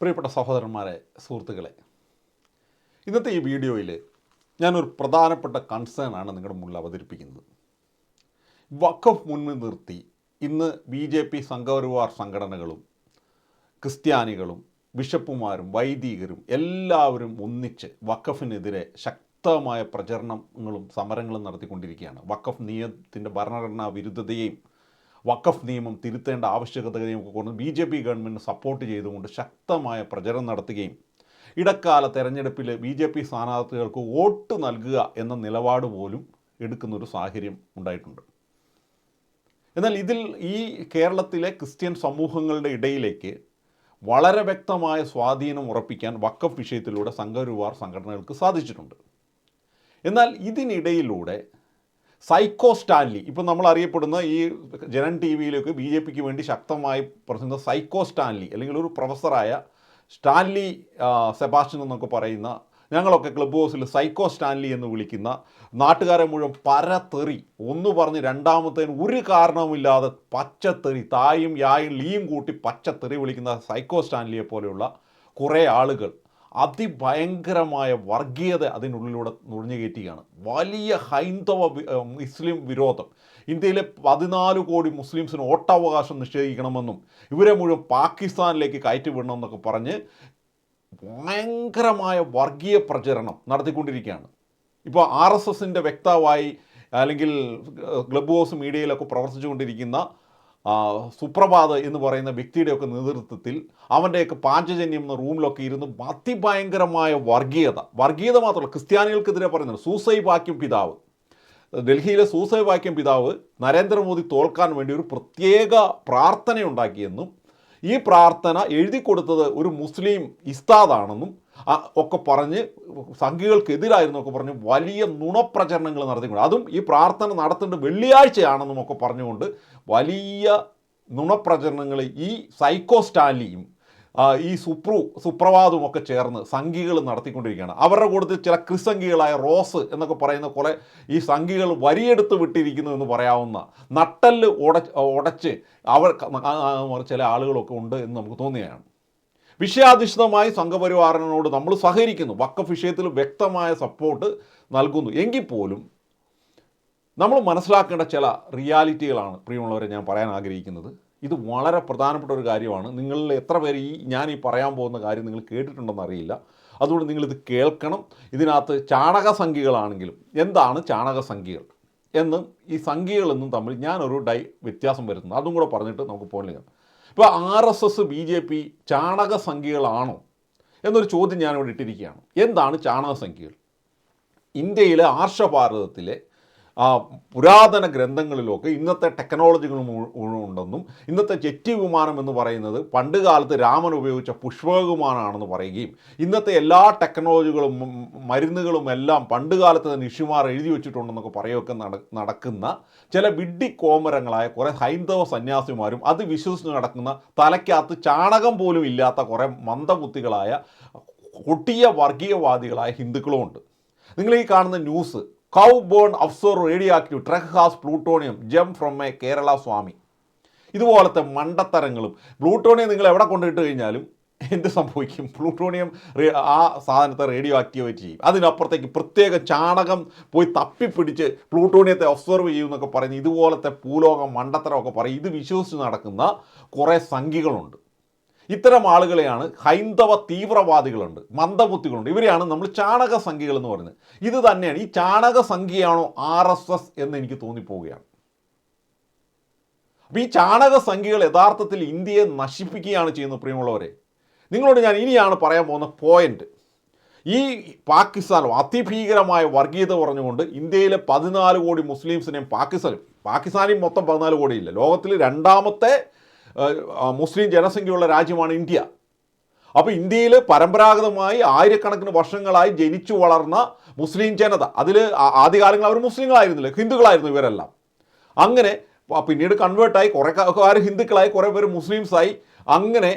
പ്രിയപ്പെട്ട സഹോദരന്മാരെ സുഹൃത്തുക്കളെ ഇന്നത്തെ ഈ വീഡിയോയിൽ ഞാനൊരു പ്രധാനപ്പെട്ട കൺസേൺ ആണ് നിങ്ങളുടെ മുന്നിൽ അവതരിപ്പിക്കുന്നത്. വഖഫ് മുന്നിൽ നിർത്തി ഇന്ന് ബി ജെ പി സംഘപരിവാർ സംഘടനകളും ക്രിസ്ത്യാനികളും ബിഷപ്പുമാരും വൈദികരും എല്ലാവരും ഒന്നിച്ച് വഖഫിനെതിരെ ശക്തമായ പ്രചരണങ്ങളും സമരങ്ങളും നടത്തിക്കൊണ്ടിരിക്കുകയാണ്. വഖഫ് നിയമത്തിന്റെ ഭരണഘടനാ വിരുദ്ധതയെയും വഖഫ് നിയമം തിരുത്തേണ്ട ആവശ്യകതയും കൊണ്ട് B J P government support ചെയ്തുകൊണ്ട് ശക്തമായ പ്രചരണം നടത്തുകയും ഇടക്കാല തെരഞ്ഞെടുപ്പിൽ ബി ജെ പി സ്ഥാനാർത്ഥികൾക്ക് വോട്ട് നൽകുക എന്ന നിലപാട് പോലും എടുക്കുന്നൊരു സാഹചര്യം ഉണ്ടായിട്ടുണ്ട്. എന്നാൽ ഇതിൽ ഈ കേരളത്തിലെ ക്രിസ്ത്യൻ സമൂഹങ്ങളുടെ ഇടയിലേക്ക് വളരെ വ്യക്തമായ സ്വാധീനം ഉറപ്പിക്കാൻ വക്കഫ് വിഷയത്തിലൂടെ സംഘപരിവാർ സംഘടനകൾക്ക് സാധിച്ചിട്ടുണ്ട്. എന്നാൽ ഇതിനിടയിലൂടെ സൈക്കോ സ്റ്റാൻലി. ഇപ്പം നമ്മൾ അറിയപ്പെടുന്ന ഈ ജനൻ ടി വിയിലേക്ക് ബി ജെ പിക്ക് വേണ്ടി ശക്തമായി പറയുന്ന സൈക്കോ സ്റ്റാൻലി അല്ലെങ്കിൽ ഒരു പ്രൊഫസറായ സ്റ്റാൻലി സെബാസ്റ്റ്യൻ എന്നൊക്കെ പറയുന്ന ഞങ്ങളൊക്കെ ക്ലബ് ഹൗസിൽ സൈക്കോ സ്റ്റാൻലി എന്ന് വിളിക്കുന്ന നാട്ടുകാരെ മുഴുവൻ പരത്തെറി. ഒന്ന് പറഞ്ഞ് രണ്ടാമത്തേന് ഒരു കാരണവുമില്ലാതെ പച്ചത്തെറി തായും യായും ലീയും കൂട്ടി പച്ചത്തെറി വിളിക്കുന്ന സൈക്കോ സ്റ്റാൻലിയെ പോലെയുള്ള കുറേ ആളുകൾ. അതിഭയങ്കരമായ വർഗീയത അതിനുള്ളിലൂടെ നുഴഞ്ഞു കയറ്റുകയാണ്. വലിയ ഹൈന്ദവ മുസ്ലിം വിരോധം. ഇന്ത്യയിലെ പതിനാല് കോടി മുസ്ലിംസിന് വോട്ടവകാശം നിഷേധിക്കണമെന്നും ഇവരെ മുഴുവൻ പാകിസ്ഥാനിലേക്ക് കയറ്റിവിടണമെന്നൊക്കെ പറഞ്ഞ് ഭയങ്കരമായ വർഗീയ പ്രചരണം നടത്തിക്കൊണ്ടിരിക്കുകയാണ്. ഇപ്പോൾ ആർ എസ് എസിന്റെ വ്യക്താവായി അല്ലെങ്കിൽ ക്ലബ് ഹൗസ് മീഡിയയിലൊക്കെ പ്രവർത്തിച്ചുകൊണ്ടിരിക്കുന്ന സുപ്രഭാത് എന്ന് പറയുന്ന വ്യക്തിയുടെയൊക്കെ നേതൃത്വത്തിൽ അവന്റെയൊക്കെ പാഞ്ചജന്യം എന്ന റൂമിലൊക്കെ ഇരുന്ന് അതിഭയങ്കരമായ വർഗീയത. വർഗീയത മാത്രമല്ല ക്രിസ്ത്യാനികൾക്കെതിരെ പറയുന്നത് സൂസൈ വാക്യം പിതാവ്. ഡൽഹിയിലെ സൂസൈ വാക്യം പിതാവ് നരേന്ദ്രമോദി തോൽക്കാൻ വേണ്ടി ഒരു പ്രത്യേക പ്രാർത്ഥനയുണ്ടാക്കിയെന്നും ഈ പ്രാർത്ഥന എഴുതി കൊടുത്തത് ഒരു മുസ്ലിം ഇസ്താദാണെന്നും ഒക്കെ പറഞ്ഞ് സംഘികൾക്കെതിരായിരുന്നൊക്കെ പറഞ്ഞ് വലിയ നുണപ്രചരണങ്ങൾ നടത്തിക്കൊണ്ട്. അതും ഈ പ്രാർത്ഥന നടത്തേണ്ട വെള്ളിയാഴ്ചയാണെന്നും ഒക്കെ പറഞ്ഞുകൊണ്ട് വലിയ നുണപ്രചരണങ്ങൾ ഈ സൈക്കോ സ്റ്റാലിയും ഈ സുപ്രു സുപ്രഭാതവും ഒക്കെ ചേർന്ന് സംഘികൾ നടത്തിക്കൊണ്ടിരിക്കുകയാണ്. അവരുടെ കൂട്ടത്തിൽ ചില ക്രിസംഘികളായ റോസ് എന്നൊക്കെ പറയുന്ന കുറേ ഈ സംഘികൾ വരിയെടുത്ത് വിട്ടിരിക്കുന്നു എന്ന് പറയാവുന്ന നട്ടൽ ഉടച്ച് ഉടച്ച് അവർ ചില ആളുകളൊക്കെ ഉണ്ട് എന്ന് നമുക്ക് തോന്നുകയാണ് വിഷയാധിഷ്ഠിതമായി സംഘപരിവാറിനോട് നമ്മൾ സഹകരിക്കുന്നു. വക്കഫ് വിഷയത്തിൽ വ്യക്തമായ സപ്പോർട്ട് നൽകുന്നു. എങ്കിൽ പോലും നമ്മൾ മനസ്സിലാക്കേണ്ട ചില റിയാലിറ്റികളാണ് പ്രിയമുള്ളവരെ ഞാൻ പറയാൻ ആഗ്രഹിക്കുന്നത്. ഇത് വളരെ പ്രധാനപ്പെട്ട ഒരു കാര്യമാണ്. നിങ്ങളിൽ എത്ര പേര് ഈ ഞാൻ ഈ പറയാൻ പോകുന്ന കാര്യം നിങ്ങൾ കേട്ടിട്ടുണ്ടെന്ന് അറിയില്ല. അതുകൊണ്ട് നിങ്ങളിത് കേൾക്കണം. ഇതിനകത്ത് ചാണകസംഖ്യകളാണെങ്കിലും എന്താണ് ചാണകസംഖ്യകൾ എന്നും ഈ സംഖ്യകളെന്നും തമ്മിൽ ഞാനൊരു ഡൈ വ്യത്യാസം വരുത്തുന്നു. അതും കൂടെ പറഞ്ഞിട്ട് നമുക്ക് പോകണില്ല ഇപ്പോൾ R S S B J P ചാണകസംഖ്യകളാണോ എന്നൊരു ചോദ്യം ഞാനിവിടെ ഇട്ടിരിക്കുകയാണ്. എന്താണ് ചാണകസംഖ്യകൾ ഇന്ത്യയിലെ ആർഷഭാരതത്തിലെ ആ പുരാതന ഗ്രന്ഥങ്ങളിലൊക്കെ ഇന്നത്തെ ടെക്നോളജികൾ ഉണ്ടെന്നും ഇന്നത്തെ ജെറ്റി വിമാനം എന്ന് പറയുന്നത് പണ്ട് കാലത്ത് രാമൻ ഉപയോഗിച്ച പുഷ്പവിമാനമാണെന്ന് പറയുകയും ഇന്നത്തെ എല്ലാ ടെക്നോളജികളും മരുന്നുകളും എല്ലാം പണ്ട് കാലത്ത് തന്നെ ഋഷിമാർ എഴുതി വെച്ചിട്ടുണ്ടെന്നൊക്കെ പറയുകയൊക്കെ നടക്കുന്ന ചില വിഡ്ഢിക്കോമരങ്ങളായ കുറേ ഹൈന്ദവ സന്യാസിമാരും അത് വിശ്വസിച്ച് നടക്കുന്ന തലയ്ക്കകത്ത് ചാണകം പോലും ഇല്ലാത്ത കുറേ മന്ദബുദ്ധികളായ കൊട്ടിയ വർഗീയവാദികളായ ഹിന്ദുക്കളുമുണ്ട്. നിങ്ങൾ ഈ കാണുന്ന news cow burn offshore radioactive truck has plutonium jam from a Kerala swami ഇതുപോലത്തെ മണ്ടത്തരങ്ങളും പ്ലൂട്ടോണിയം നിങ്ങൾ എവിടെ കൊണ്ടിട്ട് കഴിഞ്ഞാലും എന്ത് സംഭവിക്കും? പ്ലൂട്ടോണിയം ആ സാധനത്തെ റേഡിയോ ആക്ടിവേറ്റ് ചെയ്യും. അതിനപ്പുറത്തേക്ക് പ്രത്യേക ചാണകം പോയി തപ്പിപ്പിടിച്ച് പ്ലൂട്ടോണിയത്തെ ഒബ്സർവ് ചെയ്യുമെന്നൊക്കെ പറഞ്ഞ് ഇതുപോലത്തെ പൂലോകം മണ്ടത്തരമൊക്കെ പറയും. ഇത് വിശ്വസിച്ച് നടക്കുന്ന കുറേ സംഖ്യകളുണ്ട് ഇത്തരം ആളുകളെയാണ് ഹൈന്ദവ തീവ്രവാദികളുണ്ട് മന്ദബുദ്ധികളുണ്ട്. ഇവരെയാണ് നമ്മൾ ചാണക സംഖ്യകൾ എന്ന് പറയുന്നത്. ഇത് തന്നെയാണ് ഈ ചാണക സംഖ്യയാണോ ആർ എസ് എസ് എന്ന് എനിക്ക് തോന്നിപ്പോവുകയാണ്. അപ്പോൾ ഈ ചാണക സംഖ്യകൾ യഥാർത്ഥത്തിൽ ഇന്ത്യയെ നശിപ്പിക്കുകയാണ് ചെയ്യുന്നത് പ്രിയമുള്ളവരെ. നിങ്ങളോട് ഞാൻ ഇനിയാണ് പറയാൻ പോകുന്ന പോയിന്റ് ഈ പാകിസ്ഥാനും അതിഭീകരമായ വർഗീയത പറഞ്ഞുകൊണ്ട് ഇന്ത്യയിലെ പതിനാല് കോടി മുസ്ലിംസിനെയും പാകിസ്ഥാനും പാകിസ്ഥാനിൽ മൊത്തം പതിനാല് കോടിയില്ല ലോകത്തിൽ രണ്ടാമത്തെ മുസ്ലിം ജനസംഖ്യയുള്ള രാജ്യമാണ് ഇന്ത്യ. അപ്പോൾ ഇന്ത്യയിൽ പരമ്പരാഗതമായി ആയിരക്കണക്കിന് വർഷങ്ങളായി ജനിച്ചു വളർന്ന മുസ്ലിം ജനത അതിൽ ആദ്യകാലങ്ങൾ അവർ മുസ്ലിങ്ങളായിരുന്നില്ല ഹിന്ദുക്കളായിരുന്നു ഇവരെല്ലാം. അങ്ങനെ പിന്നീട് കൺവേർട്ടായി കുറേ കാര്യം ഹിന്ദുക്കളായി കുറേ പേര് മുസ്ലിംസായി. അങ്ങനെ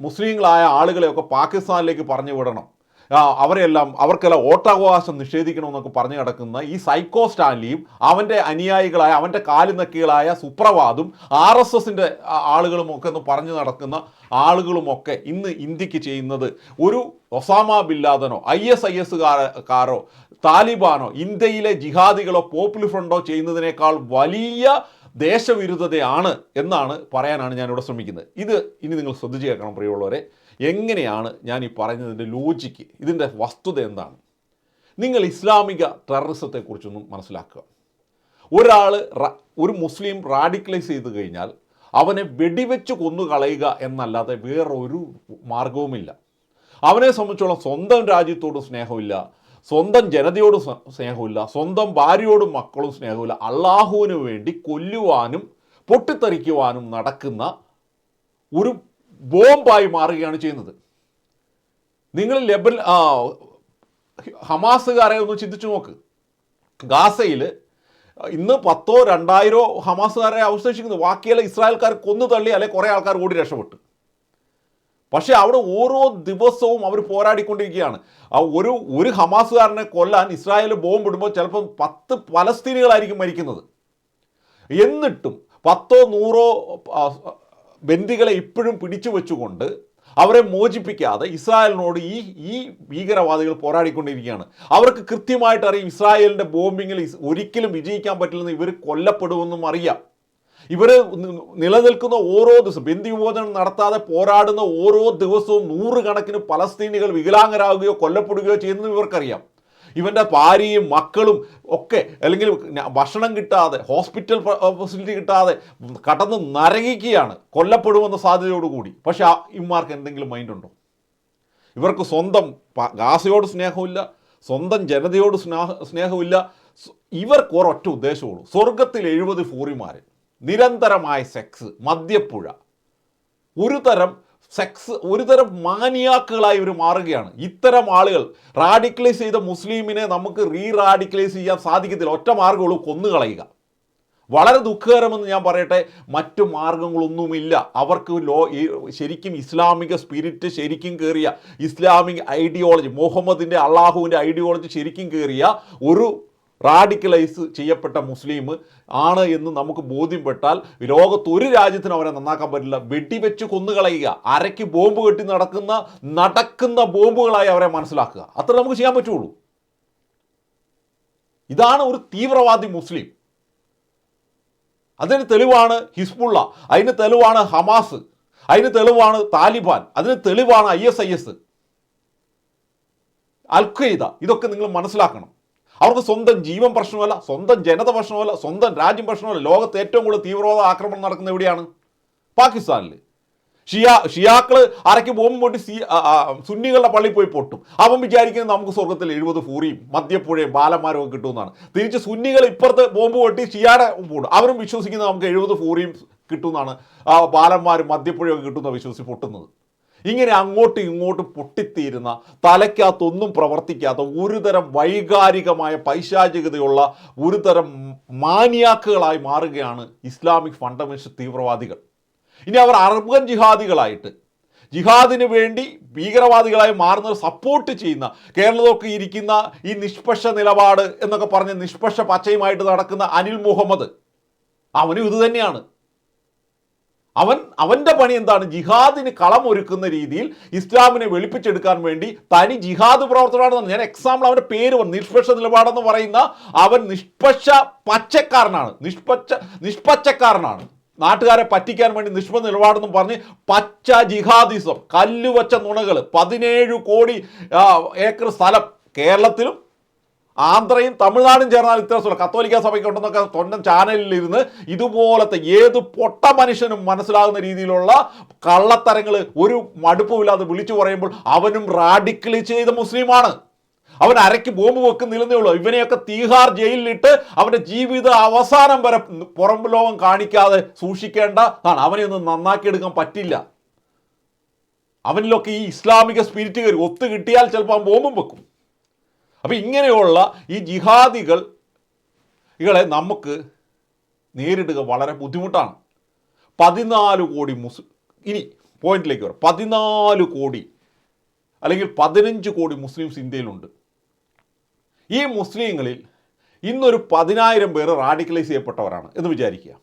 മുസ്ലിങ്ങളായ ആളുകളെയൊക്കെ പാകിസ്ഥാനിലേക്ക് പറഞ്ഞു വിടണം. അവരെല്ലാം അവർക്കെല്ലാം വോട്ടവകാശം നിഷേധിക്കണമെന്നൊക്കെ പറഞ്ഞു കിടക്കുന്ന ഈ സൈക്കോ സ്റ്റാൻലിയും അവന്റെ അനുയായികളായ അവന്റെ കാലുനക്കികളായ സുപ്രഭാതും ആർ എസ് എസിന്റെ ആളുകളുമൊക്കെ എന്ന് പറഞ്ഞു നടക്കുന്ന ആളുകളുമൊക്കെ ഇന്ന് ഇന്ത്യയ്ക്ക് ചെയ്യുന്നത് ഒരു ഒസാമ ബില്ലാദനോ ഐ എസ് ഐ എസ് കാരോ താലിബാനോ ഇന്ത്യയിലെ ജിഹാദികളോ പോപ്പുലർ ഫ്രണ്ടോ ചെയ്യുന്നതിനേക്കാൾ വലിയ ദേശവിരുദ്ധതയാണ് എന്നാണ് പറയാനാണ് ഞാനിവിടെ ശ്രമിക്കുന്നത്. ഇത് ഇനി നിങ്ങൾ ശ്രദ്ധിച്ചു കേൾക്കണം പ്രിയമുള്ളവരെ. എങ്ങനെയാണ് ഞാൻ ഈ പറയുന്നതിന്റെ ലോജിക്ക് ഇതിന്റെ വസ്തുത എന്താണ്? നിങ്ങൾ ഇസ്ലാമിക ടെററിസത്തെക്കുറിച്ചൊന്നും മനസ്സിലാക്കുക. ഒരാൾ ഒരു മുസ്ലിം റാഡിക്കലൈസ് ചെയ്ത് കഴിഞ്ഞാൽ അവനെ വെടിവെച്ച് കൊന്നുകളയുക എന്നല്ലാതെ വേറൊരു മാർഗവുമില്ല. അവനെ സംബന്ധിച്ചോളം സ്വന്തം രാജ്യത്തോടും സ്നേഹമില്ല സ്വന്തം ജനതയോട് സ്നേഹമില്ല സ്വന്തം ഭാര്യയോടും മക്കളും സ്നേഹമില്ല അള്ളാഹുവിന് വേണ്ടി കൊല്ലുവാനും പൊട്ടിത്തെറിക്കുവാനും നടക്കുന്ന ഒരു ബോംബായി മാറുകയാണ് ചെയ്യുന്നത്. നിങ്ങൾ ലെബൻ ആ, ഹമാസുകാരെ ഒന്ന് ചിന്തിച്ചു നോക്ക്. ഗാസയിൽ ഇന്ന് പത്തോ രണ്ടായിരോ ഹമാസുകാരെ അവശേഷിക്കുന്നു. ബാക്കിയെല്ലാം ഇസ്രായേൽക്കാർ കൊന്നു തള്ളി അല്ലെ കുറേ ആൾക്കാർ ഓടി രക്ഷപ്പെട്ടു. പക്ഷേ അവിടെ ഓരോ ദിവസവും അവർ പോരാടിക്കൊണ്ടിരിക്കുകയാണ്. ആ ഒരു ഒരു ഹമാസുകാരനെ കൊല്ലാൻ ഇസ്രായേൽ ബോംബ് ഇടുമ്പോൾ ചിലപ്പം പത്ത് പലസ്തീനികളായിരിക്കും മരിക്കുന്നത്. എന്നിട്ടും പത്തോ നൂറോ ബന്ദികളെ ഇപ്പോഴും പിടിച്ചു വെച്ചുകൊണ്ട് അവരെ മോചിപ്പിക്കാതെ ഇസ്രായേലിനോട് ഈ ഈ ഭീകരവാദികൾ പോരാടിക്കൊണ്ടിരിക്കുകയാണ്. അവർക്ക് കൃത്യമായിട്ട് അറിയാം ഇസ്രായേലിന്റെ ബോംബിങ്ങിൽ ഒരിക്കലും വിജയിക്കാൻ പറ്റില്ലെന്ന് ഇവർ കൊല്ലപ്പെടുമെന്നും അറിയാം. ഇവർ നിലനിൽക്കുന്ന ഓരോ ദിവസം ബന്ദി വിമോചനം നടത്താതെ പോരാടുന്ന ഓരോ ദിവസവും നൂറുകണക്കിന് പലസ്തീനികൾ വികലാംഗരാകുകയോ കൊല്ലപ്പെടുകയോ ചെയ്യുന്നത് ഇവർക്കറിയാം. ഇവന്റെ ഭാര്യയും മക്കളും ഒക്കെ അല്ലെങ്കിൽ ഭക്ഷണം കിട്ടാതെ ഹോസ്പിറ്റൽ ഫെസിലിറ്റി കിട്ടാതെ കടന്ന് നരകിക്കുകയാണ്. കൊല്ലപ്പെടുമെന്ന സാധ്യതയോടുകൂടി. പക്ഷേ ഇമാർക്ക് എന്തെങ്കിലും മൈൻഡുണ്ടോ ഇവർക്ക് സ്വന്തം ഗാസയോട് സ്നേഹമില്ല സ്വന്തം ജനതയോട് സ്നേഹ സ്നേഹമില്ല. ഇവർക്ക് ഒരൊറ്റ ഉദ്ദേശമുള്ളൂ. സ്വർഗത്തിൽ എഴുപത് ഫൂറിമാർ നിരന്തരമായ സെക്സ് മദ്യപ്പുഴ. ഒരു തരം സെക്സ് ഒരുതരം മാനിയാക്കുകളായി ഇവർ മാറുകയാണ്. ഇത്തരം ആളുകൾ റാഡിക്കലൈസ് ചെയ്ത മുസ്ലിമിനെ നമുക്ക് റീ റാഡിക്കലൈസ് ചെയ്യാൻ സാധിക്കത്തില്ല. ഒറ്റ മാർഗമുള്ളൂ കൊന്നുകളയുക. വളരെ ദുഃഖകരമെന്ന് ഞാൻ പറയട്ടെ മറ്റു മാർഗങ്ങളൊന്നുമില്ല അവർക്ക് ലോ ശരിക്കും ഇസ്ലാമിക സ്പിരിറ്റ് ശരിക്കും കയറിയ ഇസ്ലാമിക് ഐഡിയോളജി മുഹമ്മദിന്റെ അള്ളാഹുവിന്റെ ഐഡിയോളജി ശരിക്കും കയറിയ ഒരു റാഡിക്കലൈസ് ചെയ്യപ്പെട്ട മുസ്ലിം ആണ് എന്ന് നമുക്ക് ബോധ്യപ്പെട്ടാൽ ലോകത്ത് ഒരു രാജ്യത്തിനും അവരെ നന്നാക്കാൻ പറ്റില്ല. വെടിവെച്ച് കൊന്നുകളയുക അരയ്ക്ക് ബോംബ് കെട്ടി നടക്കുന്ന നടക്കുന്ന ബോംബുകളായി അവരെ മനസ്സിലാക്കുക. അത്ര നമുക്ക് ചെയ്യാൻ പറ്റുള്ളൂ. ഇതാണ് ഒരു തീവ്രവാദി മുസ്ലിം. അതിന് തെളിവാണ് ഹിസ്ബുള്ള അതിന് തെളിവാണ് ഹമാസ് അതിന് തെളിവാണ് താലിബാൻ അതിന് തെളിവാണ് I S I S Al ഇതൊക്കെ നിങ്ങൾ മനസ്സിലാക്കണം. അവർക്ക് സ്വന്തം ജീവൻ പ്രശ്നമല്ല സ്വന്തം ജനത പ്രശ്നമല്ല സ്വന്തം രാജ്യം പ്രശ്നമല്ല. ലോകത്ത് ഏറ്റവും കൂടുതൽ തീവ്രവാദ ആക്രമണം നടക്കുന്നത് എവിടെയാണ്? പാകിസ്ഥാനിൽ ഷിയാ ഷിയാക്കൾ അരയ്ക്ക് ബോംബ് പൊട്ടി സി സുന്നികളുടെ പള്ളിയിൽ പോയി പൊട്ടും. അവൻ വിചാരിക്കുന്നത് നമുക്ക് സ്വർഗത്തിൽ എഴുപത് ഫൂറിയും മദ്യപ്പുഴയും ബാലന്മാരും ഒക്കെ കിട്ടുമെന്നാണ്. തിരിച്ച് സുന്നികൾ ഇപ്പുറത്ത് ബോംബ് പൊട്ടി ഷിയാടെ പോടും. അവരും വിശ്വസിക്കുന്നത് നമുക്ക് എഴുപത് ഫൂറിയും കിട്ടുമെന്നാണ്. ബാലന്മാരും മദ്യപ്പുഴയും ഒക്കെ കിട്ടുന്ന വിശ്വസിച്ച് പൊട്ടുന്നത്. ഇങ്ങനെ അങ്ങോട്ടും ഇങ്ങോട്ടും പൊട്ടിത്തീരുന്ന തലയ്ക്കകത്തൊന്നും പ്രവർത്തിക്കാത്ത ഒരുതരം വൈകാരികമായ പൈശാചികതയുള്ള ഒരുതരം മാനിയാക്കുകളായി മാറുകയാണ് ഇസ്ലാമിക് ഫണ്ടമെന്റൽ തീവ്രവാദികൾ. ഇനി അവർ അറബൻ ജിഹാദികളായിട്ട് ജിഹാദിന് വേണ്ടി ഭീകരവാദികളായി മാറുന്നവർ സപ്പോർട്ട് ചെയ്യുന്ന കേരളത്തിലൊക്കെ ഇരിക്കുന്ന ഈ നിഷ്പക്ഷ നിലപാട് എന്നൊക്കെ പറഞ്ഞ് നിഷ്പക്ഷ പച്ചയുമായിട്ട് നടക്കുന്ന അനിൽ മുഹമ്മദ് അവനും ഇത് തന്നെയാണ്. അവൻ അവന്റെ പണി എന്താണ്? ജിഹാദിന് കളമൊരുക്കുന്ന രീതിയിൽ ഇസ്ലാമിനെ വെളുപ്പിച്ചെടുക്കാൻ വേണ്ടി തനി ജിഹാദ് പ്രവർത്തനമാണെന്ന് ഞാൻ എക്സാമ്പിൾ അവന്റെ പേര് നിഷ്പക്ഷ നിലപാടെന്ന് പറയുന്ന അവൻ നിഷ്പക്ഷ പച്ചക്കാരനാണ്. നിഷ്പക്ഷ നിഷ്പച്ചക്കാരനാണ് നാട്ടുകാരെ പറ്റിക്കാൻ വേണ്ടി നിഷ്പ നിലപാടെന്നും പറഞ്ഞ് പച്ച ജിഹാദിസം കല്ലുവച്ച നുണകൾ പതിനേഴ് കോടി ഏക്കർ സ്ഥലം കേരളത്തിലും ആന്ധ്രയും തമിഴ്നാടും ചേർന്നാൽ ഇത്ര സ്ഥലം കത്തോലിക്ക സഭയ്ക്കുണ്ടെന്നൊക്കെ സ്വന്തം ചാനലിൽ ഇരുന്ന് ഇതുപോലത്തെ ഏത് പൊട്ട മനുഷ്യനും മനസ്സിലാകുന്ന രീതിയിലുള്ള കള്ളത്തരങ്ങൾ ഒരു മടുപ്പുമില്ലാതെ വിളിച്ചു പറയുമ്പോൾ അവനും റാഡിക്കലി ചെയ്ത മുസ്ലിമാണ്. അവൻ അരയ്ക്ക് ബോംബ് വെക്കുന്നില്ലെന്നേ ഉള്ളൂ. ഇവനെയൊക്കെ തീഹാർ ജയിലിലിട്ട് അവന്റെ ജീവിത അവസാനം വരെ പുറം ലോകം കാണിക്കാതെ സൂക്ഷിക്കേണ്ടതാണ് അവനെ ഒന്നും നന്നാക്കിയെടുക്കാൻ പറ്റില്ല. അവനിലൊക്കെ ഈ ഇസ്ലാമിക സ്പിരിറ്റ് കയറി. ഒത്തു കിട്ടിയാൽ ചിലപ്പോൾ അവൻ ബോംബും വെക്കും. അപ്പം ഇങ്ങനെയുള്ള ഈ ജിഹാദികൾ ഇകളെ നമുക്ക് നേരിടുക വളരെ ബുദ്ധിമുട്ടാണ്. പതിനാല് കോടി മുസ് ഇനി പോയിന്റിലേക്ക് വരാം. പതിനാല് കോടി അല്ലെങ്കിൽ പതിനഞ്ച് കോടി മുസ്ലിംസ് ഇന്ത്യയിലുണ്ട്. ഈ മുസ്ലിങ്ങളിൽ ഇന്നൊരു പതിനായിരം പേർ റാഡിക്കലൈസ് ചെയ്യപ്പെട്ടവരാണ് എന്ന് വിചാരിക്കുക.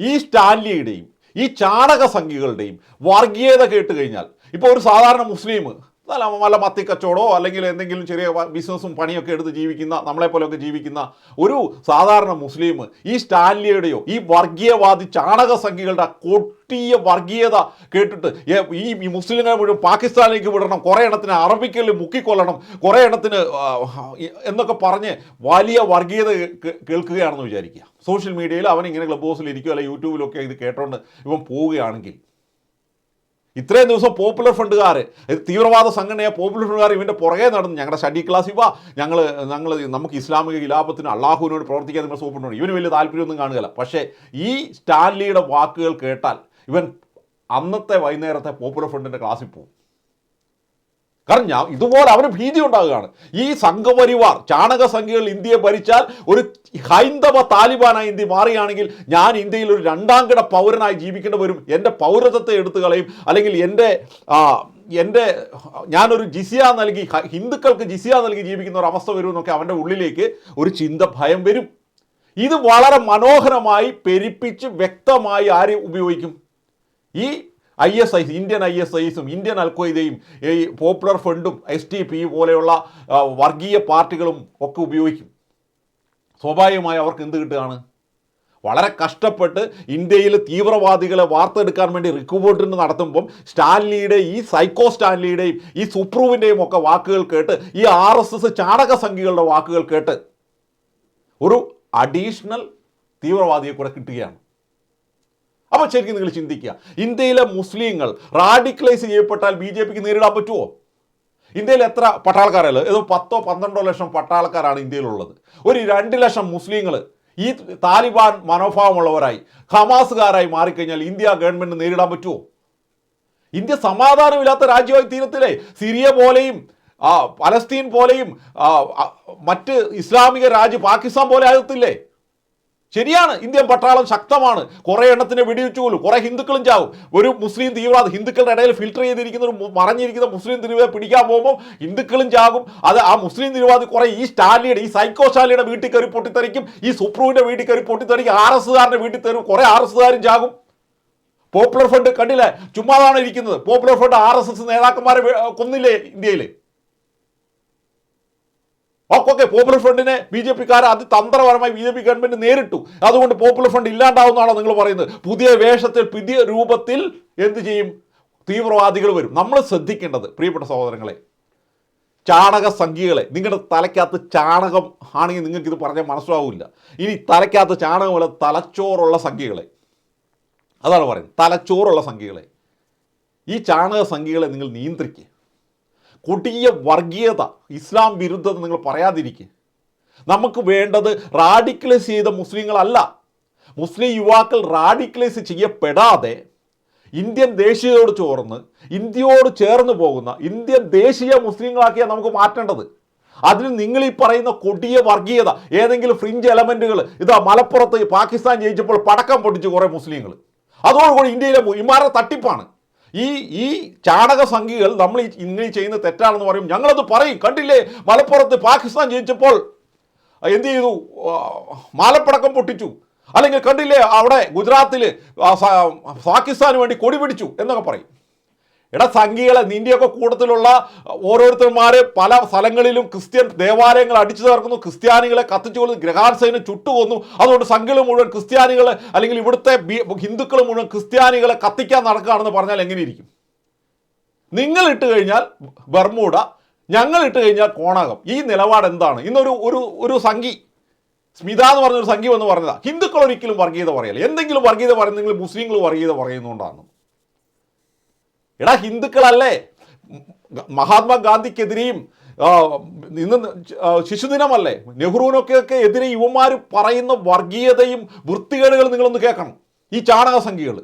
ഈ സ്റ്റാൻലിയുടെയും ഈ ചാണക സംഖ്യകളുടെയും വർഗീയത കേട്ട് കഴിഞ്ഞാൽ ഇപ്പോൾ ഒരു സാധാരണ മുസ്ലിം നല്ല വല്ല മത്തി കച്ചവടമോ അല്ലെങ്കിൽ എന്തെങ്കിലും ചെറിയ ബിസിനസ്സും പണിയൊക്കെ എടുത്ത് ജീവിക്കുന്ന നമ്മളെപ്പോലെയൊക്കെ ജീവിക്കുന്ന ഒരു സാധാരണ മുസ്ലിം ഈ സ്റ്റാൻലിയുടെയോ ഈ വർഗീയവാദി ചാണക സംഖ്യകളുടെ കൊട്ടിയ വർഗീയത കേട്ടിട്ട് ഈ മുസ്ലിങ്ങളെ മുഴുവൻ പാകിസ്ഥാനിലേക്ക് വിടണം കുറേ എണ്ണത്തിന് അറബിക്കലിൽ മുക്കിക്കൊല്ലണം കുറേ എണ്ണത്തിന് എന്നൊക്കെ പറഞ്ഞ് വലിയ വർഗീയത കേൾക്കുകയാണെന്ന് വിചാരിക്കുക. സോഷ്യൽ മീഡിയയിൽ അവൻ ഇങ്ങനെ ക്ലബ് ഹൗസിൽ അല്ലെങ്കിൽ യൂട്യൂബിലൊക്കെ ഇത് കേട്ടോണ്ട് ഇവൻ പോവുകയാണെങ്കിൽ ഇത്രയും ദിവസം പോപ്പുലർ ഫണ്ടുകാർ തീവ്രവാദ സംഘടനയെ പോപ്പുലർ ഫണ്ടുകാർ ഇവന്റെ പുറകെ നടന്നു. ഞങ്ങളുടെ സ്റ്റഡി ക്ലാസ് ഇവ. ഞങ്ങൾ ഞങ്ങൾ നമുക്ക് ഇസ്ലാമിക ഇലാപത്തിന് അള്ളാഹുവിനോട് പ്രവർത്തിക്കാൻ നിങ്ങൾ സൂപ്പറുണ്ട് ഇവന് വലിയ താല്പര്യമൊന്നും കാണുകയില്ല. പക്ഷേ ഈ സ്റ്റാൻലിയുടെ വാക്കുകൾ കേട്ടാൽ ഇവൻ അന്നത്തെ വൈകുന്നേരത്തെ പോപ്പുലർ ഫ്രണ്ടിന്റെ ക്ലാസ്സിൽ പോകും. കാരണം ഞാൻ ഇതുപോലെ അവന് ഭീതി ഉണ്ടാകുകയാണ്. ഈ സംഘപരിവാർ ചാണക സംഖ്യകൾ ഇന്ത്യയെ ഭരിച്ചാൽ ഒരു ഹൈന്ദവ താലിബാനായി ഇന്ത്യ മാറുകയാണെങ്കിൽ ഞാൻ ഇന്ത്യയിൽ ഒരു രണ്ടാം കിട പൗരനായി ജീവിക്കേണ്ടി വരും. എന്റെ പൗരത്വത്തെ എടുത്തു കളയും. അല്ലെങ്കിൽ എന്റെ എന്റെ ഞാനൊരു ജിസിയ നൽകി ഹിന്ദുക്കൾക്ക് ജിസിയ നൽകി ജീവിക്കുന്ന ഒരു അവസ്ഥ വരും എന്നൊക്കെ അവന്റെ ഉള്ളിലേക്ക് ഒരു ചിന്ത ഭയം വരും. ഇത് വളരെ മനോഹരമായി പെരിപ്പിച്ച് വ്യക്തമായി ആര് ഉപയോഗിക്കും? ഈ I S I Indian I S ഐസും Indian അൽക്വയ്ദയും ഈ പോപ്പുലർ ഫ്രണ്ടും എസ് ടി പി പോലെയുള്ള വർഗീയ പാർട്ടികളും ഒക്കെ ഉപയോഗിക്കും. സ്വാഭാവികമായി അവർക്ക് എന്ത് കിട്ടുകയാണ്? വളരെ കഷ്ടപ്പെട്ട് ഇന്ത്യയിൽ തീവ്രവാദികളെ വാർത്തെടുക്കാൻ വേണ്ടി റിക്രൂട്ട്മെന്റ് നടത്തുമ്പം സ്റ്റാൻലിയുടെ ഈ സൈക്കോ സ്റ്റാൻലിയുടെയും ഈ സുപ്രൂവിന്റെയും ഒക്കെ വാക്കുകൾ കേട്ട് ഈ ആർ എസ് എസ് ചാണകസംഖ്യകളുടെ വാക്കുകൾ കേട്ട് ഒരു അഡീഷണൽ തീവ്രവാദിയെ കൂടെ കിട്ടുകയാണ്. അപ്പോൾ ശരിക്കും നിങ്ങൾ ചിന്തിക്കുക. ഇന്ത്യയിലെ മുസ്ലിങ്ങൾ റാഡിക്കലൈസ് ചെയ്യപ്പെട്ടാൽ ബി ജെ പിക്ക് നേരിടാൻ പറ്റുമോ ഇന്ത്യയിൽ എത്ര പട്ടാൾക്കാരല്ല ഏതോ പത്തോ പന്ത്രണ്ടോ ലക്ഷം പട്ടാൾക്കാരാണ് ഇന്ത്യയിലുള്ളത്. ഒരു രണ്ട് ലക്ഷം മുസ്ലിങ്ങൾ ഈ താലിബാൻ മനോഭാവമുള്ളവരായി ഹമാസുകാരായി മാറിക്കഴിഞ്ഞാൽ ഇന്ത്യ ഗവൺമെന്റ് നേരിടാൻ പറ്റുമോ ഇന്ത്യ സമാധാനമില്ലാത്ത രാജ്യമായി തീരത്തില്ലേ? സിറിയ പോലെയും പലസ്തീൻ പോലെയും മറ്റ് ഇസ്ലാമിക രാജ്യം പാകിസ്ഥാൻ പോലെ ആകത്തില്ലേ? ശരിയാണ് ഇന്ത്യൻ പട്ടാളം ശക്തമാണ്. കുറേ എണ്ണത്തിനെ വെടിവെച്ചു പോലും കുറേ ഹിന്ദുക്കളും ചാവും. ഒരു മുസ്ലിം തീവ്രവാദി ഹിന്ദുക്കളുടെ ഇടയിൽ ഫിൽട്ടർ ചെയ്തിരിക്കുന്ന ഒരു മറഞ്ഞിരിക്കുന്ന മുസ്ലിം തീവ്രവാദി പിടിക്കാൻ പോകുമ്പോൾ ഹിന്ദുക്കളും ചാകും അത് ആ മുസ്ലിം തീവ്രവാദി കുറേ ഈ സ്റ്റാലിയുടെ ഈ സൈക്കോ സ്റ്റാലിയുടെ വീട്ടിൽ കയറി പൊട്ടിത്തെറിക്കും. ഈ സുപ്രൂവിന്റെ വീട്ടിൽ കയറി പൊട്ടിത്തെറിക്കും. ആർ എസ് കാരന്റെ വീട്ടിൽ തരും. കുറേ ആർ എസ് കാരും ചാകും. പോപ്പുലർ ഫ്രണ്ട് കണ്ടില്ലേ? ചുമ്മാതാണ് ഇരിക്കുന്നത്? Popular front R S S നേതാക്കന്മാരെ കൊന്നില്ലേ ഇന്ത്യയിൽ ഓക്കെ പോപ്പുലർ ഫ്രണ്ടിനെ ബി ജെ പിക്കാർ അതിതന്ത്രപരമായി ബി ജെ പി ഗവൺമെന്റ് നേരിട്ടു. അതുകൊണ്ട് പോപ്പുലർ ഫ്രണ്ട് ഇല്ലാണ്ടാവുന്നതാണോ നിങ്ങൾ പറയുന്നത്? പുതിയ വേഷത്തിൽ പുതിയ രൂപത്തിൽ എന്ത് ചെയ്യും? തീവ്രവാദികൾ വരും. നമ്മൾ ശ്രദ്ധിക്കേണ്ടത് പ്രിയപ്പെട്ട സഹോദരങ്ങളെ ചാണക സംഖ്യകളെ. നിങ്ങളുടെ തലയ്ക്കകത്ത് ചാണകം ആണെങ്കിൽ നിങ്ങൾക്കിത് പറഞ്ഞാൽ മനസ്സിലാവില്ല. ഇനി തലയ്ക്കകത്ത് ചാണകമല്ല തലച്ചോറുള്ള സംഖ്യകളെ. അതാണ് പറയുന്നത്. തലച്ചോറുള്ള സംഖ്യകളെ. ഈ ചാണക സംഖ്യകളെ നിങ്ങൾ നിയന്ത്രിക്കുക. കൊടിയ വർഗീയത ഇസ്ലാം വിരുദ്ധത നിങ്ങൾ പറയാതിരിക്കുക നമുക്ക് വേണ്ടത് റാഡിക്കലൈസ് ചെയ്ത മുസ്ലിങ്ങളല്ല. മുസ്ലിം യുവാക്കൾ റാഡിക്കലൈസ് ചെയ്യപ്പെടാതെ ഇന്ത്യൻ ദേശീയതയോട് ചോർന്ന് ഇന്ത്യയോട് ചേർന്ന് പോകുന്ന ഇന്ത്യൻ ദേശീയ മുസ്ലിങ്ങളാക്കിയാണ് നമുക്ക് മാറ്റേണ്ടത്. അതിന് നിങ്ങൾ ഈ പറയുന്ന കൊടിയ വർഗീയത ഏതെങ്കിലും ഫ്രിഞ്ച് എലമെന്റുകൾ ഇതാ മലപ്പുറത്ത് പാകിസ്ഥാൻ ജയിച്ചപ്പോൾ പടക്കം പൊട്ടിച്ച് കുറേ മുസ്ലിങ്ങൾ അതോടുകൂടി ഇന്ത്യയിലെ ഇമാരെ തട്ടിപ്പാണ്. ഈ ഈ ചാണക സംഖ്യകൾ നമ്മൾ ഇങ്ങനെ ചെയ്യുന്ന തെറ്റാണെന്ന് പറയും ഞങ്ങളത് പറയും. കണ്ടില്ലേ? മലപ്പുറത്ത് പാകിസ്ഥാൻ ജയിച്ചപ്പോൾ എന്ത് ചെയ്തു? മാലപ്പടക്കം പൊട്ടിച്ചു. അല്ലെങ്കിൽ കണ്ടില്ലേ? അവിടെ ഗുജറാത്തിൽ പാകിസ്ഥാന് വേണ്ടി കൊടി പിടിച്ചു എന്നൊക്കെ പറയും. എടാ സംഘികളെ നിന്റെയൊക്കെ കൂട്ടത്തിലുള്ള ഓരോരുത്തർമാർ പല സ്ഥലങ്ങളിലും ക്രിസ്ത്യൻ ദേവാലയങ്ങൾ അടിച്ചു തകർക്കുന്നു ക്രിസ്ത്യാനികളെ കത്തിച്ചു കൊന്നു ഗ്രഹാർസൈന് ചുട്ടുകൊന്നു. അതുകൊണ്ട് സംഘികൾ മുഴുവൻ ക്രിസ്ത്യാനികളെ അല്ലെങ്കിൽ ഇവിടുത്തെ ഹിന്ദുക്കൾ മുഴുവൻ ക്രിസ്ത്യാനികളെ കത്തിക്കാൻ നടക്കുകയാണെന്ന് പറഞ്ഞാൽ എങ്ങനെയിരിക്കും? നിങ്ങൾ ഇട്ട് കഴിഞ്ഞാൽ ബർമൂഡ ഞങ്ങൾ ഇട്ട് കഴിഞ്ഞാൽ കോണാകം. ഈ നിലപാട് എന്താണ്? ഇന്നൊരു ഒരു ഒരു സംഘി സ്മിത എന്ന് പറഞ്ഞൊരു സംഘി എന്ന് പറഞ്ഞതാണ് ഹിന്ദുക്കൾ ഒരിക്കലും വർഗീയത പറയല്ല. എന്തെങ്കിലും വർഗീയത പറയുന്നെങ്കിൽ മുസ്ലിങ്ങൾ വർഗീയത പറയുന്നതുകൊണ്ടാണ്. എടാ ഹിന്ദുക്കളല്ലേ? മഹാത്മാഗാന്ധിക്കെതിരെയും ഇന്ന് ശിശുദിനമല്ലേ? നെഹ്റുവിനൊക്കെ ഒക്കെ എതിരെ യുവമാർ പറയുന്ന വർഗീയതയും വൃത്തികേടുകൾ നിങ്ങളൊന്ന് കേൾക്കണം. ഈ ചാണക സംഖ്യകൾ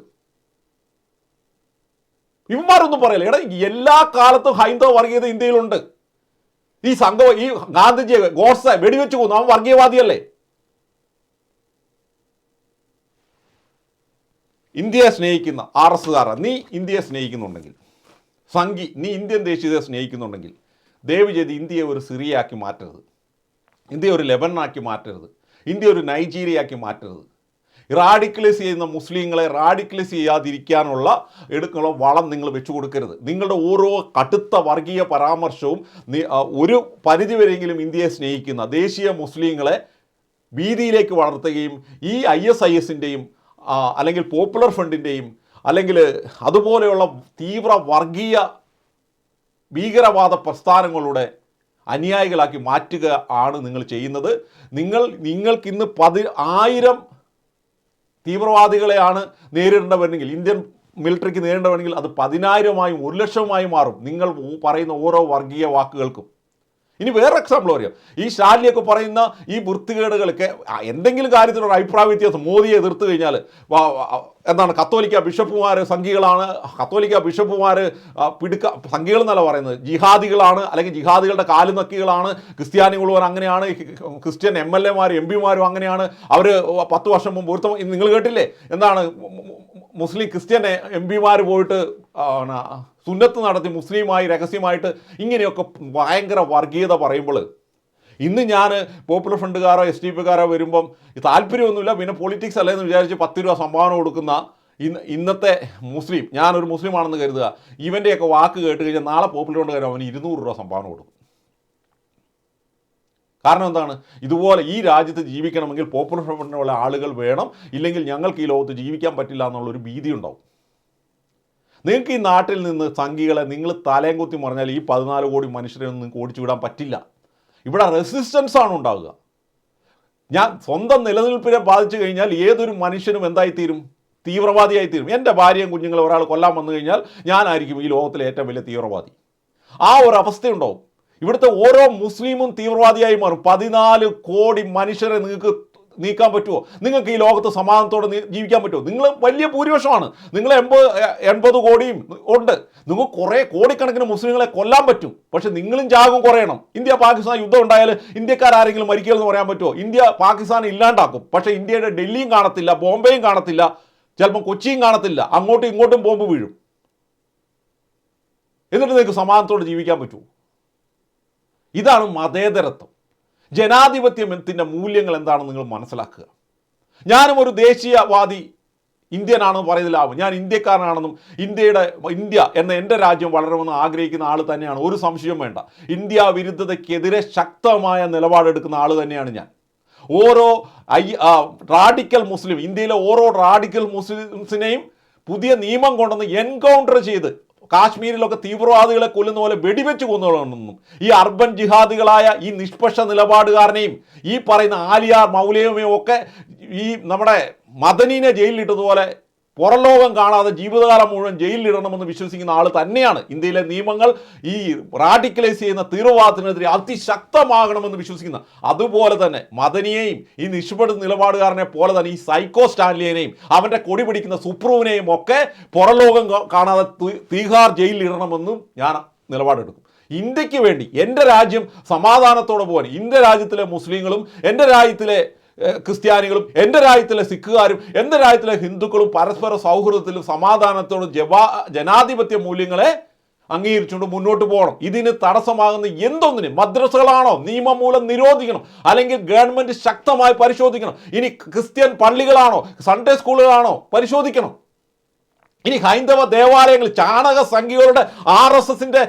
ഇവന്മാരൊന്നും പറയില്ല? എടാ എല്ലാ കാലത്തും ഹൈന്ദവ വർഗീയത ഇന്ത്യയിലുണ്ട്. ഈ സംഘം ഈ ഗാന്ധിജിയെ ഗോഡ്സെ വെടിവെച്ച് കൊന്നു. അവൻ വർഗീയവാദിയല്ലേ? ഇന്ത്യയെ സ്നേഹിക്കുന്ന ആർ എസ്സുകാരൻ നീ ഇന്ത്യയെ സ്നേഹിക്കുന്നുണ്ടെങ്കിൽ സംഘി നീ ഇന്ത്യൻ ദേശീയതയെ സ്നേഹിക്കുന്നുണ്ടെങ്കിൽ ദയവ് ചെയ്ത് ഇന്ത്യയെ ഒരു സിറിയയാക്കി മാറ്റരുത്. ഇന്ത്യയെ ഒരു ലെബനാക്കി മാറ്റരുത്. ഇന്ത്യ ഒരു നൈജീരിയയാക്കി മാറ്റരുത്. റാഡിക്കലൈസ് ചെയ്യുന്ന മുസ്ലിങ്ങളെ റാഡിക്കലൈസ് ചെയ്യാതിരിക്കാനുള്ള എടുക്കുന്ന വളം നിങ്ങൾ വെച്ചു കൊടുക്കരുത്. നിങ്ങളുടെ ഓരോ കടുത്ത വർഗീയ പരാമർശവും ഒരു പരിധിവരെയെങ്കിലും ഇന്ത്യയെ സ്നേഹിക്കുന്ന ദേശീയ മുസ്ലിങ്ങളെ ഭീതിയിലേക്ക് വളർത്തുകയും ഈ ഐ എസ് ഐ എസിന്റെയും അല്ലെങ്കിൽ പോപ്പുലർ ഫ്രണ്ടിന്റെയും അല്ലെങ്കിൽ അതുപോലെയുള്ള തീവ്ര വർഗീയ ഭീകരവാദ പ്രസ്ഥാനങ്ങളുടെ അനുയായികളാക്കി മാറ്റുക ആണ് നിങ്ങൾ ചെയ്യുന്നത്. നിങ്ങൾ നിങ്ങൾക്കിന്ന് പതി ആയിരം തീവ്രവാദികളെയാണ് നേരിടേണ്ടവരെങ്കിൽ ഇന്ത്യൻ മിലിറ്ററിക്ക് നേരിടേണ്ടവരെങ്കിൽ അത് പതിനായിരമായും ഒരു ലക്ഷമായും മാറും. നിങ്ങൾ പറയുന്ന ഓരോ വർഗീയ വാക്കുകൾക്കും. ഇനി വേറെ എക്സാമ്പിൾ പറയാം. ഈ ഷാലിയൊക്കെ പറയുന്ന ഈ വൃത്തികേടുകളൊക്കെ എന്തെങ്കിലും കാര്യത്തിലൊരു അഭിപ്രായ വ്യത്യാസം മോദിയെ എതിർത്ത് കഴിഞ്ഞാൽ എന്താണ് കത്തോലിക്ക ബിഷപ്പുമാർ സംഘികളാണ് കത്തോലിക്ക ബിഷപ്പുമാർ പിടുക്ക സംഘികൾ എന്നല്ല പറയുന്നത്. ജിഹാദികളാണ് അല്ലെങ്കിൽ ജിഹാദികളുടെ കാലുനക്കികളാണ്. ക്രിസ്ത്യാനികളുവർ അങ്ങനെയാണ്. ക്രിസ്ത്യൻ എം എൽ എമാരും എം പിമാരും അങ്ങനെയാണ്. അവർ പത്ത് വർഷം മുമ്പ് ഒരുത്തം നിങ്ങൾ കേട്ടില്ലേ? എന്താണ് മുസ്ലിം ക്രിസ്ത്യൻ എം പിമാർ പോയിട്ട് സുന്നത്ത് നടത്തി മുസ്ലിമായി രഹസ്യമായിട്ട് ഇങ്ങനെയൊക്കെ ഭയങ്കര വർഗീയത പറയുമ്പോൾ ഇന്ന് ഞാൻ പോപ്പുലർ ഫ്രണ്ടുകാരോ എസ് ഡി പിക്കാരോ വരുമ്പം താല്പര്യമൊന്നുമില്ല. പിന്നെ പൊളിറ്റിക്സ് അല്ലേന്ന് വിചാരിച്ച് പത്ത് രൂപ സംഭാവന കൊടുക്കുന്ന ഇന്ന് ഇന്നത്തെ മുസ്ലിം ഞാനൊരു മുസ്ലിം ആണെന്ന് കരുതുക ഇവന്റെയൊക്കെ വാക്ക് കേട്ട് കഴിഞ്ഞാൽ നാളെ പോപ്പുലർ ഫ്രണ്ടുകാരൻ അവന് ഇരുന്നൂറ് രൂപ സംഭാവന കൊടുക്കും. കാരണം എന്താണ്? ഇതുപോലെ ഈ രാജ്യത്ത് ജീവിക്കണമെങ്കിൽ പോപ്പുലർ ഫ്രണ്ടിനുള്ള ആളുകൾ വേണം. ഇല്ലെങ്കിൽ ഞങ്ങൾക്ക് ഈ ലോകത്ത് ജീവിക്കാൻ പറ്റില്ല എന്നുള്ളൊരു ഭീതി ഉണ്ടാവും. നിങ്ങൾക്ക് ഈ നാട്ടിൽ നിന്ന് സംഘികളെ നിങ്ങൾ തലയും കുത്തി മറിഞ്ഞാൽ ഈ പതിനാല് കോടി മനുഷ്യരെ ഒന്നും നിങ്ങൾക്ക് ഓടിച്ചു വിടാൻ പറ്റില്ല. ഇവിടെ റെസിസ്റ്റൻസ് ആണ് ഉണ്ടാവുക. ഞാൻ സ്വന്തം നിലനിൽപ്പിനെ ബാധിച്ചു കഴിഞ്ഞാൽ ഏതൊരു മനുഷ്യനും എന്തായിത്തീരും? തീവ്രവാദിയായി തീരും എന്റെ ഭാര്യയും കുഞ്ഞുങ്ങളെ ഒരാൾ കൊല്ലാൻ വന്നു കഴിഞ്ഞാൽ ഞാനായിരിക്കും ഈ ലോകത്തിലെ ഏറ്റവും വലിയ തീവ്രവാദി. ആ ഒരു അവസ്ഥയുണ്ടാവും. ഇവിടുത്തെ ഓരോ മുസ്ലിമും തീവ്രവാദിയായി മാറും. പതിനാല് കോടി മനുഷ്യരെ നിങ്ങൾക്ക് നീക്കാൻ പറ്റുമോ നിങ്ങൾക്ക് ഈ ലോകത്ത് സമാധാനത്തോടെ ജീവിക്കാൻ പറ്റുമോ നിങ്ങൾ വലിയ ഭൂരിപക്ഷമാണ്. നിങ്ങൾ എൺപത് എൺപത് കോടിയും ഉണ്ട്. നിങ്ങൾ കുറേ കോടിക്കണക്കിന് മുസ്ലിങ്ങളെ കൊല്ലാൻ പറ്റും. പക്ഷെ നിങ്ങളും ജാഗം കുറയണം. ഇന്ത്യ പാകിസ്ഥാൻ യുദ്ധം ഉണ്ടായാൽ ഇന്ത്യക്കാരെങ്കിലും മരിക്കുമെന്ന് പറയാൻ പറ്റുമോ ഇന്ത്യ പാകിസ്ഥാനെ ഇല്ലാണ്ടാക്കും. പക്ഷേ ഇന്ത്യയുടെ ഡൽഹിയും കാണത്തില്ല ബോംബെയും കാണത്തില്ല ചിലപ്പോൾ കൊച്ചിയും കാണത്തില്ല. അങ്ങോട്ടും ഇങ്ങോട്ടും ബോംബ് വീഴും. എന്നിട്ട് നിങ്ങൾക്ക് സമാധാനത്തോടെ ജീവിക്കാൻ പറ്റുമോ ഇതാണ് മതേതരത്വം. ജനാധിപത്യത്തിന്റെ മൂല്യങ്ങൾ എന്താണെന്ന് നിങ്ങൾ മനസ്സിലാക്കുക. ഞാനും ഒരു ദേശീയവാദി ഇന്ത്യനാണെന്ന് പറയുന്നില്ലാവും ഞാൻ ഇന്ത്യക്കാരനാണെന്നും ഇന്ത്യയുടെ ഇന്ത്യ എന്ന എന്റെ രാജ്യം വളരണമെന്ന് ആഗ്രഹിക്കുന്ന ആൾ തന്നെയാണ്. ഒരു സംശയവും വേണ്ട. ഇന്ത്യ വിരുദ്ധതയ്ക്കെതിരെ ശക്തമായ നിലപാടെടുക്കുന്ന ആൾ തന്നെയാണ് ഞാൻ. ഓരോ ഐ റാഡിക്കൽ മുസ്ലിം ഇന്ത്യയിലെ ഓരോ റാഡിക്കൽ മുസ്ലിംസിനെയും പുതിയ നിയമം കൊണ്ടുവന്ന് എൻകൗണ്ടർ ചെയ്ത് കാശ്മീരിലൊക്കെ തീവ്രവാദികളെ കൊല്ലുന്ന പോലെ വെടിവെച്ച് കൊന്നുകൊണ്ടെന്നും ഈ അർബൻ ജിഹാദികളായ ഈ നിഷ്പക്ഷ നിലപാടുകാരനെയും ഈ പറയുന്ന ആലിയാർ മൗലയമെയും ഒക്കെ ഈ നമ്മുടെ മദനീനെ ജയിലിലിട്ടതുപോലെ പുറംലോകം കാണാതെ ജീവിതകാലം മുഴുവൻ ജയിലിലിടണമെന്ന് വിശ്വസിക്കുന്ന ആൾ തന്നെയാണ്. ഇന്ത്യയിലെ നിയമങ്ങൾ ഈ റാഡിക്കലൈസ് ചെയ്യുന്ന തീവ്രവാദത്തിനെതിരെ അതിശക്തമാകണമെന്ന് വിശ്വസിക്കുന്ന അതുപോലെ തന്നെ മദനിയെയും ഈ നിഷ്പട നിലപാടുകാരനെ പോലെ തന്നെ ഈ സൈക്കോ സ്റ്റാൻലിയനെയും അവന്റെ കൊടി പിടിക്കുന്ന സുപ്രൂവിനെയും ഒക്കെ പുറലോകം കാണാതെ തീഹാർ ജയിലിലിടണമെന്നും ഞാൻ നിലപാടെടുക്കും. ഇന്ത്യയ്ക്ക് വേണ്ടി എന്റെ രാജ്യം സമാധാനത്തോടെ പോകാൻ ഇന്ത്യ രാജ്യത്തിലെ മുസ്ലിങ്ങളും എന്റെ രാജ്യത്തിലെ ക്രിസ്ത്യാനികളും എന്റെ രാജ്യത്തിലെ സിഖുകാരും എന്റെ രാജ്യത്തിലെ ഹിന്ദുക്കളും പരസ്പര സൗഹൃദത്തിലും സമാധാനത്തോടും ജവാ ജനാധിപത്യ മൂല്യങ്ങളെ അംഗീകരിച്ചുകൊണ്ട് മുന്നോട്ട് പോകണം. ഇതിന് തടസ്സമാകുന്ന എന്തൊന്നിനും? മദ്രസകളാണോ? നിയമം മൂലം നിരോധിക്കണം. അല്ലെങ്കിൽ ഗവൺമെന്റ് ശക്തമായി പരിശോധിക്കണം. ഇനി ക്രിസ്ത്യൻ പള്ളികളാണോ? സൺഡേ സ്കൂളുകളാണോ പരിശോധിക്കണം. ഇനി ഹൈന്ദവ ദേവാലയങ്ങൾ ചാണക സംഖ്യകളുടെ ആർ എസ് എസിന്റെ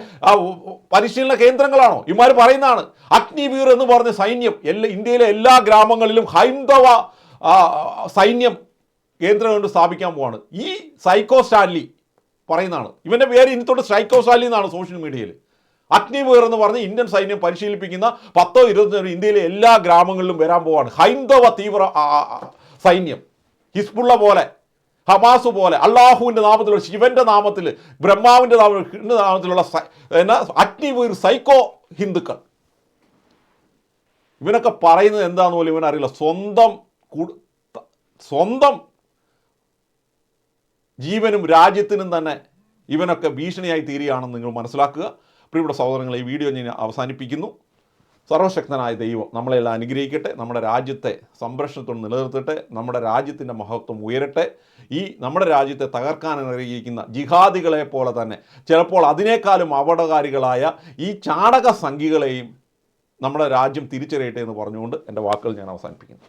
പരിശീലന കേന്ദ്രങ്ങളാണോ? ഇമാർ പറയുന്നതാണ്. അഗ്നിവീർ എന്ന് പറഞ്ഞ സൈന്യം എല്ലാ ഇന്ത്യയിലെ എല്ലാ ഗ്രാമങ്ങളിലും ഹൈന്ദവ സൈന്യം കേന്ദ്രം കൊണ്ട് സ്ഥാപിക്കാൻ പോവാണ്. ഈ സൈക്കോ സ്റ്റാൻലി പറയുന്നതാണ്. ഇവന്റെ പേര് ഇനി തൊട്ട് സൈക്കോ സ്റ്റാൻലി എന്നാണ് സോഷ്യൽ മീഡിയയിൽ. അഗ്നിവീർ എന്ന് പറഞ്ഞ് ഇന്ത്യൻ സൈന്യം പരിശീലിപ്പിക്കുന്ന പത്തോ ഇരുപത്തഞ്ചോ ഇന്ത്യയിലെ എല്ലാ ഗ്രാമങ്ങളിലും വരാൻ പോവാണ്. ഹൈന്ദവ തീവ്ര സൈന്യം. ഹിസ്ബുള്ള പോലെ ഹമാസ് പോലെ അള്ളാഹുവിന്റെ നാമത്തിലുള്ള ശിവന്റെ നാമത്തിൽ ബ്രഹ്മാവിന്റെ നാമത്തിൽ നാമത്തിലുള്ള എന്നാ അഗ്നിവീർ സൈക്കോ ഹിന്ദുക്കൾ. ഇവനൊക്കെ പറയുന്നത് എന്താണെന്ന് പോലും ഇവനറിയില്ല സ്വന്തം സ്വന്തം ജീവനും രാജ്യത്തിനും തന്നെ ഇവനൊക്കെ ഭീഷണിയായി തീരുകയാണെന്ന് നിങ്ങൾ മനസ്സിലാക്കുക. പ്രിയപ്പെട്ട സഹോദരങ്ങളെ ഈ വീഡിയോ ഞാൻ അവസാനിപ്പിക്കുന്നു. സർവശക്തനായ ദൈവം നമ്മളെല്ലാം അനുഗ്രഹിക്കട്ടെ നമ്മുടെ രാജ്യത്തെ സംരക്ഷണത്തോട് നിലനിർത്തട്ടെ നമ്മുടെ രാജ്യത്തിന്റെ മഹത്വം ഉയരട്ടെ. ഈ നമ്മുടെ രാജ്യത്തെ തകർക്കാൻ അനുഗ്രഹിക്കുന്ന ജിഹാദികളെ പോലെ തന്നെ ചിലപ്പോൾ അതിനേക്കാളും അപകടകാരികളായ ഈ ചാടക സംഖികളെയും നമ്മുടെ രാജ്യം തിരിച്ചറിയട്ടെ എന്ന് പറഞ്ഞുകൊണ്ട് എന്റെ വാക്കുകൾ ഞാൻ അവസാനിപ്പിക്കുന്നു.